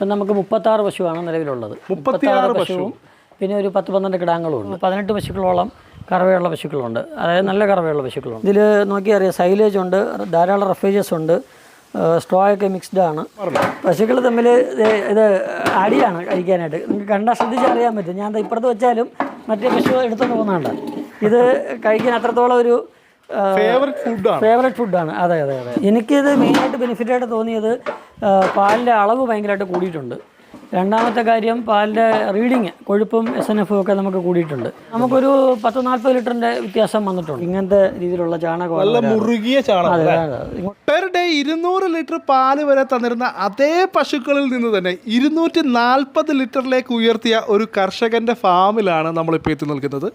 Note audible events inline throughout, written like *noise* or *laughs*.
ഇപ്പം നമുക്ക് മുപ്പത്താറ് പശുവാണ് നിലവിലുള്ളത്. മുപ്പത്തിയാറ് പശുവും പിന്നെ ഒരു പത്ത് പന്ത്രണ്ട് കിടാങ്ങളും ഉണ്ട് പതിനെട്ട് പശുക്കളോളം കറവയുള്ള പശുക്കളുണ്ട്. അതായത് നല്ല കറവയുള്ള പശുക്കളുണ്ട്. ഇതിൽ നോക്കിയാൽ അറിയാം സൈലേജ് ഉണ്ട് ധാരാളം റഫേജസ് ഉണ്ട് സ്ട്രോ ഒക്കെ മിക്സ്ഡ് ആണ്. പശുക്കൾ തമ്മിൽ ഇത് അടിയാണ് കഴിക്കാനായിട്ട്. നിങ്ങൾക്ക് കണ്ടാൽ ശ്രദ്ധിച്ചറിയാൻ പറ്റും. ഞാൻ ഇപ്പുറത്ത് വെച്ചാലും മറ്റേ പശു എടുത്തുകൊണ്ട് പോകുന്നുണ്ട് ഇത് കഴിക്കാൻ അത്രത്തോളം ഒരു ഫേവററ്റ് ഫുഡാണ് അതെ അതെ അതെ. എനിക്കിത് മെയിനായിട്ട് ബെനിഫിറ്റായിട്ട് തോന്നിയത് പാലിന്റെ അളവ് ഭയങ്കരമായിട്ട് കൂടിയിട്ടുണ്ട്. രണ്ടാമത്തെ കാര്യം പാലിന്റെ റീഡിങ് കൊഴുപ്പും എസ് എൻ എഫും ഒക്കെ നമുക്ക് കൂടിയിട്ടുണ്ട്. നമുക്കൊരു പത്ത് നാൽപ്പത് ലിറ്ററിന്റെ വ്യത്യാസം വന്നിട്ടുണ്ട്. ഇങ്ങനത്തെ രീതിയിലുള്ള ചാണകം നല്ല മുറുകിയ ചാണകം അതെ, അല്ലേ? പെർ ഡേ ഇരുന്നൂറ് ലിറ്റർ പാൽ വരെ തന്നിരുന്ന അതേ പശുക്കളിൽ നിന്ന് തന്നെ ഇരുന്നൂറ്റി നാൽപ്പത് ലിറ്ററിലേക്ക് ഉയർത്തിയ ഒരു കർഷകന്റെ ഫാമിലാണ് നമ്മളിപ്പോൾ എത്തി നിൽക്കുന്നത്.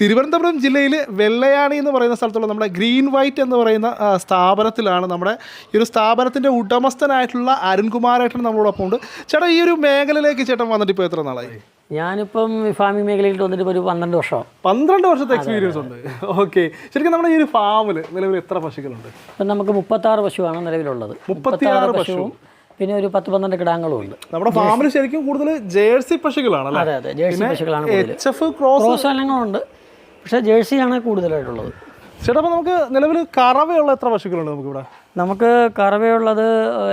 തിരുവനന്തപുരം ജില്ലയിൽ വെള്ളയാണി എന്ന് പറയുന്ന സ്ഥലത്തുള്ള നമ്മുടെ ഗ്രീൻ വൈറ്റ് എന്ന് പറയുന്ന സ്ഥാപനത്തിലാണ് നമ്മുടെ ഈ ഒരു സ്ഥാപനത്തിന്റെ ഉടമസ്ഥനായിട്ടുള്ള അരുൺകുമാരേട്ടൻ നമ്മളോടൊപ്പം ഉണ്ട് ചേട്ടാ ഈ ഒരു മേഖലയിലേക്ക് ചേട്ടൻ വന്നിട്ട് ഇപ്പോൾ എത്ര നാളായി? ഞാനിപ്പം ഫാമിംഗ് മേഖലയിൽ വന്നിട്ട് ഒരു പന്ത്രണ്ട് വർഷം. പന്ത്രണ്ട് വർഷത്തെ എക്സ്പീരിയൻസ് ഉണ്ട്. ഓക്കെ ശരിക്കും നമ്മുടെ ഈ ഒരു ഫാമിൽ നിലവിൽ എത്ര പശുക്കളുണ്ട്? ഇപ്പം നമുക്ക് മുപ്പത്താറ് പശുവാണ് നിലവിലുള്ളത്. മുപ്പത്തിയാറ് പശുവും പിന്നെ ഒരു പത്ത് പന്ത്രണ്ട് കിടാങ്ങളും ഉണ്ട്. നമ്മുടെ ഫാമിൽ ശരിക്കും കൂടുതൽ ജേഴ്സി പശുക്കളാണ് അതെ അതെ. ജേഴ്സി പശുക്കളാണ് കൂടുതൽ. എച്ച് എഫ് ക്രോസ് ഇനങ്ങളുണ്ട് പക്ഷേ ജേഴ്സിയാണ് കൂടുതലായിട്ടുള്ളത്. ചേട്ടാ അപ്പോൾ നമുക്ക് നിലവിൽ കറവയുള്ള എത്ര പശുക്കളുണ്ട് നമുക്ക് ഇവിടെ നമുക്ക് കറവയുള്ളത്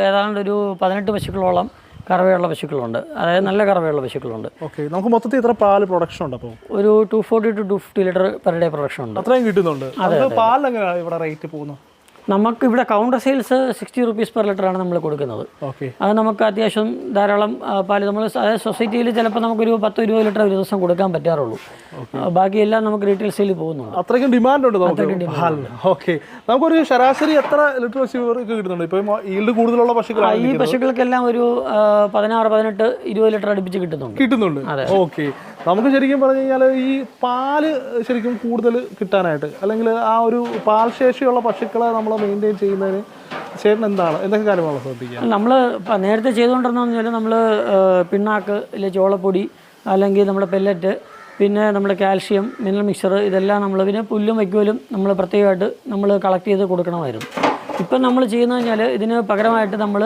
ഏതാണ്ട് ഒരു പതിനെട്ട് പശുക്കളോളം. കറവയുള്ള പശുക്കളുണ്ട്. അതായത് നല്ല കറവയുള്ള പശുക്കളുണ്ട്. ഓക്കെ നമുക്ക് മൊത്തത്തിൽ എത്ര പാൽ പ്രൊഡക്ഷൻ ഉണ്ട് അപ്പോൾ? ഒരു two forty two two fifty litre per day production ഉണ്ട്. അത്രയും കിട്ടുന്നുണ്ട്. അത് പാലിന് എങ്ങനെയാണ് ഇവിടെ റേറ്റ് പോകുന്നത്? നമുക്ക് ഇവിടെ counter sales sixty rupees per litre ആണ് നമ്മൾ കൊടുക്കുന്നത്. അത് നമുക്ക് അത്യാവശ്യം ധാരാളം പാൽ നമ്മൾ അതായത് സൊസൈറ്റിയിൽ ചിലപ്പോൾ നമുക്കൊരു പത്ത് ഇരുപത് ലിറ്റർ ഒരു ദിവസം കൊടുക്കാൻ പറ്റാറുള്ളൂ. ബാക്കി ബാക്കിയെല്ലാം നമുക്ക് റീറ്റെയിൽ സെയിൽ പോകുന്നുണ്ട്. അത്രയ്ക്കും ഡിമാൻഡ് ഉണ്ട് നമുക്ക്. നമുക്കൊരു ശരാശരി എത്ര ലിറ്റർ കിട്ടുന്നുണ്ട്? ഇപ്പം ഈൽഡ് കൂടുതലുള്ള പശുക്കൾ ഈ പശുക്കൾക്കെല്ലാം ഒരു പതിനാറ് പതിനെട്ട് ഇരുപത് ലിറ്റർ അടുപ്പിച്ച് കിട്ടുന്നുണ്ട്. കിട്ടുന്നുണ്ട്. അതെ. ഓക്കെ നമുക്ക് ശരിക്കും പറഞ്ഞു കഴിഞ്ഞാൽ ഈ പാൽ ശരിക്കും കൂടുതൽ കിട്ടാനായിട്ട് അല്ലെങ്കിൽ ആ ഒരു പാൽ ശേഷിയുള്ള പശുക്കളെ നമ്മൾ മെയിന്റെയിൻ ചെയ്യുന്നതിന് ചേട്ടൻ എന്താണ്? എന്തൊക്കെ കാര്യമാണ് ശ്രദ്ധിക്കുക? നമ്മൾ നേരത്തെ ചെയ്തുകൊണ്ടിരുന്നതെന്ന് വെച്ചാൽ നമ്മൾ പിണ്ണാക്ക് ഇല്ലെ ചോളപ്പൊടി അല്ലെങ്കിൽ നമ്മുടെ പെല്ലറ്റ് പിന്നെ നമ്മുടെ കാൽഷ്യം മിനറൽ മിക്സർ ഇതെല്ലാം നമ്മൾ പിന്നെ പുല്ലും വയ്ക്കോലും നമ്മൾ പ്രത്യേകമായിട്ട് നമ്മൾ കളക്ട് ചെയ്ത് കൊടുക്കണമായിരുന്നു. ഇപ്പം നമ്മൾ ചെയ്യുന്നത് കഴിഞ്ഞാൽ ഇതിന് പകരമായിട്ട് നമ്മൾ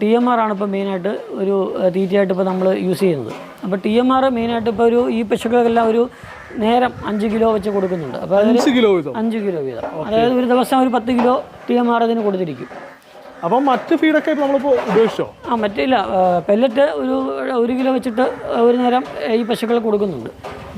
ടി എം ആർ ആണ് ഇപ്പോൾ മെയിനായിട്ട് ഒരു തീറ്റയായിട്ട് ഇപ്പോൾ നമ്മൾ യൂസ് ചെയ്യുന്നത്. അപ്പോൾ ടി എം ആർ മെയിനായിട്ട് ഇപ്പോൾ ഒരു ഈ പശുക്കൾക്കെല്ലാം ഒരു നേരം അഞ്ച് കിലോ വെച്ച് കൊടുക്കുന്നുണ്ട്. അപ്പോൾ അഞ്ച് കിലോ വീതം? അഞ്ച് കിലോ വീതം. അതായത് ഒരു ദിവസം ഒരു പത്ത് കിലോ ടി എം ആർ അതിന് കൊടുത്തിരിക്കും. അപ്പം മറ്റ് ഫീഡൊക്കെ നമ്മളിപ്പോൾ ഉപേക്ഷിച്ചോ ആ മറ്റില്ല പെല്ലറ്റ് ഒരു ഒരു കിലോ വെച്ചിട്ട് ഒരു നേരം ഈ പശുക്കൾ കൊടുക്കുന്നുണ്ട്.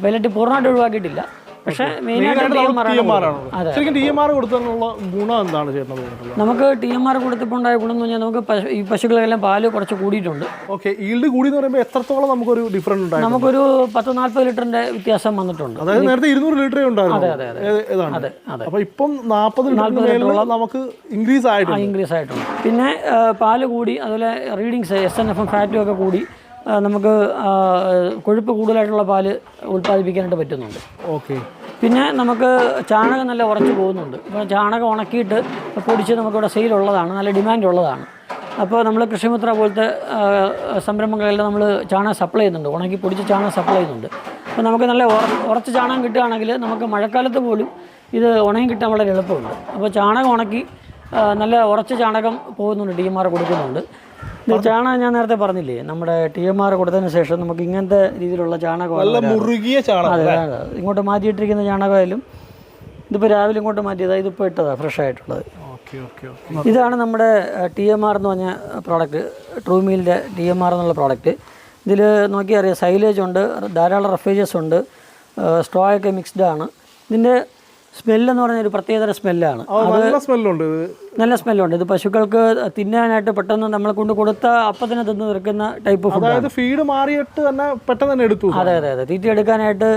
പെല്ലറ്റ് പൂർണമായിട്ട് ഒഴിവാക്കിയിട്ടില്ല. പക്ഷേ മെയിനായിട്ട് T M R T M R ആണ് ശരിക്കും ടി എം ആർ കൊടുത്തതിനുള്ള ഗുണം എന്താണ് ചേട്ടൻ നമുക്ക് ടി എം ആർ കൊടുത്തപ്പോൾ ഉണ്ടായ ഗുണം എന്ന് പറഞ്ഞാൽ നമുക്ക് ഈ പശുക്കളെല്ലാം പാൽ കുറച്ച് കൂടിയിട്ടുണ്ട്. ഓക്കെ ഈൽഡ് കൂടി എന്ന് പറയുമ്പോൾ എത്രത്തോളം നമുക്കൊരു ഡിഫറന്റ് ഉണ്ടായി നമുക്കൊരു പത്ത് നാൽപ്പത് ലിറ്ററിന്റെ വ്യത്യാസം വന്നിട്ടുണ്ട്. അതായത് നേരത്തെ ഇരുന്നൂറ് ലിറ്ററേ ഉണ്ടായിരുന്നു അതെ, അതെ. ഏ- അതെ അതെ. അപ്പൊ ഇപ്പം നാൽപ്പത് ലിറ്ററിന് നമുക്ക് ഇൻക്രീസ് ആയിട്ടുണ്ട്. ഇൻക്രീസ് ആയിട്ടുണ്ട്. പിന്നെ പാൽ കൂടി അതുപോലെ റീഡിങ്സ് എസ് എൻ എഫും ഫാറ്റും ഒക്കെ കൂടി നമുക്ക് കൊഴുപ്പ് കൂടുതലായിട്ടുള്ള പാൽ ഉൽപ്പാദിപ്പിക്കാനായിട്ട് പറ്റുന്നുണ്ട്. ഓക്കെ. പിന്നെ നമുക്ക് ചാണകം നല്ല ഉറച്ചു പോകുന്നുണ്ട്. ഇപ്പോൾ ചാണകം ഉണക്കിയിട്ട് പൊടിച്ച് നമുക്കിവിടെ സെയിലുള്ളതാണ് നല്ല ഡിമാൻഡ് ഉള്ളതാണ് അപ്പോൾ നമ്മൾ കൃഷിമിത്ര പോലത്തെ സംരംഭങ്ങളെല്ലാം നമ്മൾ ചാണകം സപ്ലൈ ചെയ്യുന്നുണ്ട്. ഉണക്കി പൊടിച്ച് ചാണകം സപ്ലൈ ചെയ്യുന്നുണ്ട്. അപ്പോൾ നമുക്ക് നല്ല ഉറച്ച് ചാണകം കിട്ടുകയാണെങ്കിൽ നമുക്ക് മഴക്കാലത്ത് പോലും ഇത് ഉണങ്ങി കിട്ടാൻ വളരെ എളുപ്പമുണ്ട്. അപ്പോൾ ചാണകം ഉണക്കി നല്ല ഉറച്ച ചാണകം പോകുന്നുണ്ട് ഡി എം ആർ കൊടുക്കുന്നുണ്ട്. ചാണകം ഞാൻ നേരത്തെ പറഞ്ഞില്ലേ നമ്മുടെ ടി എം ആർ കൊടുത്തതിന് ശേഷം നമുക്ക് ഇങ്ങനത്തെ രീതിയിലുള്ള ചാണകം നല്ല മുറുകിയ ചാണകം ഇങ്ങോട്ട് മാറ്റിയിട്ടിരിക്കുന്ന ചാണകമായാലും ഇതിപ്പോൾ രാവിലെ ഇങ്ങോട്ട് മാറ്റിയതാണ് ഇതിപ്പോൾ ഇട്ടതാണ് ഫ്രഷ് ആയിട്ടുള്ളത്. Okay okay okay. ഇതാണ് നമ്മുടെ ടി എം ആർ എന്ന് പറഞ്ഞ പ്രോഡക്റ്റ് ട്രൂമീലിന്റെ ടി എം ആർ എന്നുള്ള പ്രോഡക്റ്റ് ഇതിൽ നോക്കിയാൽ അറിയാം സൈലേജ് ഉണ്ട് ധാരാളം റഫേജസ് ഉണ്ട് സ്ട്രോ ഒക്കെ മിക്സ്ഡ് ആണ്. ഇതിന്റെ സ്മെല്ലെന്ന് പറഞ്ഞ ഒരു പ്രത്യേകതര സ്മെല്ലാണ്. നല്ല സ്മെല്ലുണ്ട് ഇത്. നല്ല സ്മെല്ലുണ്ട്. ഇത് പശുക്കൾക്ക് തിന്നാനായിട്ട് പെട്ടെന്ന് നമ്മളെ കൊണ്ട് കൊടുത്ത അപ്പത്തിന് തിന്ന് തീർക്കുന്ന ടൈപ്പ് അതായത് ഫീഡ് മാറിയിട്ട് തന്നെ പെട്ടെന്ന് തന്നെ എടുത്തു അതെ അതെ അതെ. തീറ്റ എടുക്കാനായിട്ട്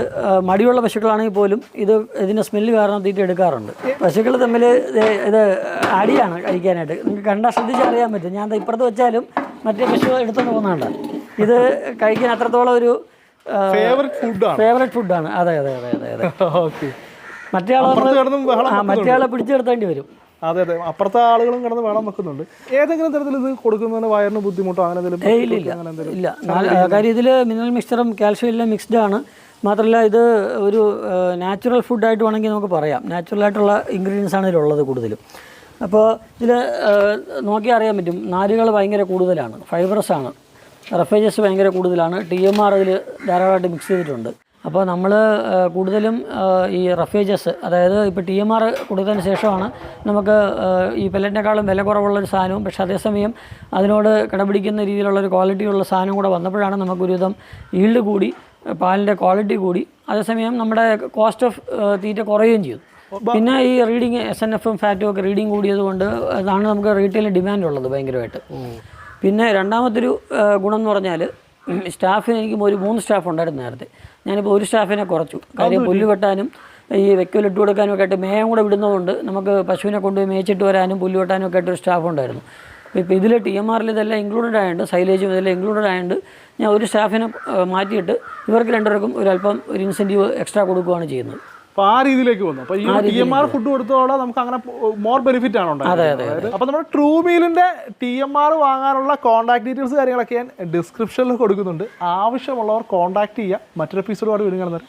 മടിയുള്ള പശുക്കളാണെങ്കിൽ പോലും ഇത് ഇതിന്റെ സ്മെല്ല് കാരണം തീറ്റ എടുക്കാറുണ്ട്. പശുക്കൾ തമ്മിൽ ഇത് ഇത് അടിയാണ് കഴിക്കാനായിട്ട്. നിങ്ങൾക്ക് കണ്ടാൽ ശ്രദ്ധിച്ചറിയാൻ പറ്റും. ഞാൻ ഇപ്പുറത്ത് വെച്ചാലും മറ്റേ പശു എടുത്തു പോകുന്നുണ്ട് ഇത് കഴിക്കാൻ അത്രത്തോളം ഒരു ഫേവററ്റ് ഫുഡാണ് ഫേവറേറ്റ് ഫുഡാണ് അതെ അതെ അതെ അതെ അതെ. *laughs* ഓക്കെ മറ്റേ മറ്റേ ആളെ പിടിച്ചെടുത്തേണ്ടി വരും. അതെ അതെ. അപ്പുറത്തെ ആളുകളും കിടന്ന് വേണം വെക്കുന്നുണ്ട്. ഏതെങ്കിലും തരത്തിൽ ഇത് കൊടുക്കുന്നതിന് വയറിന് ബുദ്ധിമുട്ടോ അങ്ങനെ എന്തെങ്കിലും ഇല്ല കാര്യം ഇതിൽ മിനറൽ മിക്സ്ചറും കാൽഷ്യം എല്ലാം മിക്സ്ഡ് ആണ്. മാത്രമല്ല ഇത് ഒരു നാച്ചുറൽ ഫുഡായിട്ട് വേണമെങ്കിൽ നമുക്ക് പറയാം. നാച്ചുറലായിട്ടുള്ള ഇൻഗ്രീഡിയൻസ് ആണ് ഇതിലുള്ളത് കൂടുതലും. അപ്പോൾ ഇതിൽ നോക്കിയാൽ അറിയാൻ പറ്റും. നാരുകൾ ഭയങ്കര കൂടുതലാണ്. ഫൈബറസ് ആണ്. റഫേജസ് ഭയങ്കര കൂടുതലാണ്. ടി എം ആർ അതിൽ ധാരാളമായിട്ട് മിക്സ് ചെയ്തിട്ടുണ്ട്. അപ്പോൾ നമ്മൾ കൂടുതലും ഈ റഫേജസ് അതായത് ഇപ്പോൾ ടി എം ആർ കൊടുത്തതിന് ശേഷമാണ് നമുക്ക് ഈ പെല്ലറ്റിനേക്കാളും വില കുറവുള്ളൊരു സാധനവും. പക്ഷേ അതേസമയം അതിനോട് കിടപിടിക്കുന്ന രീതിയിലുള്ളൊരു ക്വാളിറ്റിയുള്ള സാധനം കൂടെ വന്നപ്പോഴാണ് നമുക്കൊരുവിധം ഈൽഡ് കൂടി പാലിന്റെ ക്വാളിറ്റി കൂടി. അതേസമയം നമ്മുടെ കോസ്റ്റ് ഓഫ് തീറ്റ കുറയുകയും ചെയ്തു. പിന്നെ ഈ റീഡിങ് എസ് എൻ എഫും ഫാറ്റും ഒക്കെ റീഡിങ് കൂടിയതുകൊണ്ട് അതാണ് നമുക്ക് റീറ്റെയിൽ ഡിമാൻഡ് ഉള്ളത് ഭയങ്കരമായിട്ട്. പിന്നെ രണ്ടാമത്തൊരു ഗുണം എന്ന് പറഞ്ഞാൽ സ്റ്റാഫിന് എനിക്ക് ഒരു മൂന്ന് സ്റ്റാഫ് ഉണ്ടായിരുന്നു നേരത്തെ. ഞാനിപ്പോൾ ഒരു സ്റ്റാഫിനെ കുറച്ചു. കാര്യം പുല്ല് വെട്ടാനും ഈ വെക്കൽ ഇട്ട് കൊടുക്കാനും ഒക്കെ ആയിട്ട് മേയം കൂടെ വിടുന്നതുകൊണ്ട് നമുക്ക് പശുവിനെ കൊണ്ടുപോയി മേച്ചിട്ട് വരാനും പുല്ല് വെട്ടാനും ഒക്കെ ആയിട്ട് ഒരു സ്റ്റാഫ് ഉണ്ടായിരുന്നു. ഇപ്പോൾ ഇതിൽ ടി എം ആറിൽ ഇതെല്ലാം ഇൻക്ലൂഡഡ് ആയതുകൊണ്ട് സൈലേജും ഇതെല്ലാം ഇൻക്ലൂഡഡ് ആയതുകൊണ്ട് ഞാൻ ഒരു സ്റ്റാഫിനെ മാറ്റിയിട്ട് ഇവർക്ക് രണ്ടുപേർക്കും ഒരു അല്പം ഒരു ഇൻസെന്റീവ് എക്സ്ട്രാ കൊടുക്കുകയാണ് ചെയ്യുന്നത്. അപ്പോൾ ആ രീതിയിലേക്ക് വന്നു. അപ്പോൾ ഈ ടി എം ആർ ഫുഡ് കൊടുത്തതോടെ നമുക്ക് അങ്ങനെ മോർ ബെനിഫിറ്റ് ആണ് ഉണ്ടായത്. അപ്പോൾ നമ്മുടെ ട്രൂ മീലിന്റെ ടി എം ആർ വാങ്ങാനുള്ള കോൺടാക്ട് ഡീറ്റെയിൽസ് കാര്യങ്ങളൊക്കെ ഞാൻ ഡിസ്ക്രിപ്ഷനിൽ കൊടുക്കുന്നുണ്ട്. ആവശ്യമുള്ളവർ കോൺടാക്ട് ചെയ്യുക മറ്റൊരു എപ്പിസോഡുമായിട്ട് വീണ്ടും കാണുന്നത്